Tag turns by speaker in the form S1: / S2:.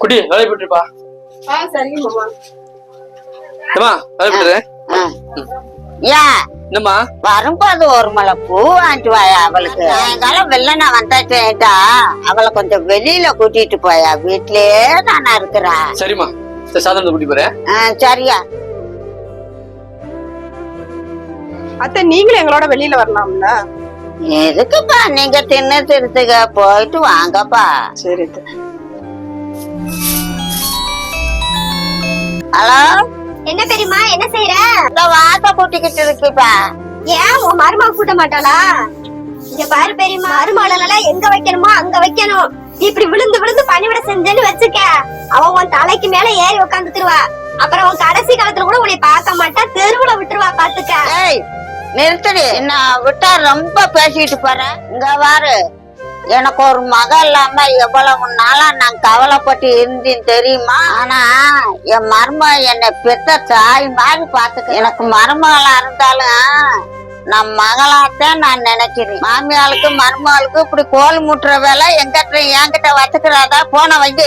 S1: குட்டி வேலை போட்டுருப்பா
S2: ஆ சரிங்க மாமா.
S1: ஏமா வேலை போட்டுரு
S3: ஏன்
S1: என்னம்மா?
S3: வரும்போது ஒரு மலை பூ வாங்கிட்டு வாயா அவளுக்கு. சாயங்காலம் வெளில நான் வந்தாச்சேட்டா அவளை கொஞ்சம் வெளியில கூட்டிட்டு போயா. வீட்லயே நானா இருக்கிறேன்
S1: சரிம்மா சரி சாதனம் கூட்டி போறேன்.
S3: ஆ, சரியா.
S2: அத்தை நீங்களும் எங்களோட வெளியில வரலாம்ல.
S3: எதுக்குப்பா? நீங்க தின்னு திருத்துக்க போயிட்டு வாங்கப்பா.
S2: சரி.
S3: ஹலோ?
S4: என்ன பெரியம்மா என்ன செய்யற
S3: வாச கூட்டிக்கிட்டு இருக்குப்பா.
S4: ஏன் உன் மருமக கூட்ட மாட்டாளா? இங்க பாரு பெரியம்மா. மருமகளெல்லாம் எங்க வைக்கணுமோ அங்க வைக்கணும். இப்படி விழுந்து விழுந்து பணிவிட செஞ்சேன்னு வச்சுக்க. அவ உன் தலைக்கு மேல ஏறி உட்காந்துருவா அப்புறம் உன் கடைசி காலத்துல கூட உன்னை பார்க்க மாட்டா தெருவுல விட்டுருவா பாத்துக்க.
S3: நிறுத்தடி. நான் விட்டா ரொம்ப பேசிட்டு போறேன் இங்க பாரு எனக்கு ஒரு மக இல்லாம எவ்வளவு நாளா நான் கவலைப்பட்டு இருந்தேன் தெரியுமா? ஆனா என் மரும என்னை பெத்த தாய் மாதிரி பாத்துக்க எனக்கு மருமகளா இருந்தாலும் நான் மகளாத்தான் நான் நினைக்கிறேன். மாமியாளுக்கு மருமகளுக்கு இப்படி கோல் முட்டுற வேலை எங்கிட்ட என்கிட்ட வச்சுக்கிறாதா? போன வைத்து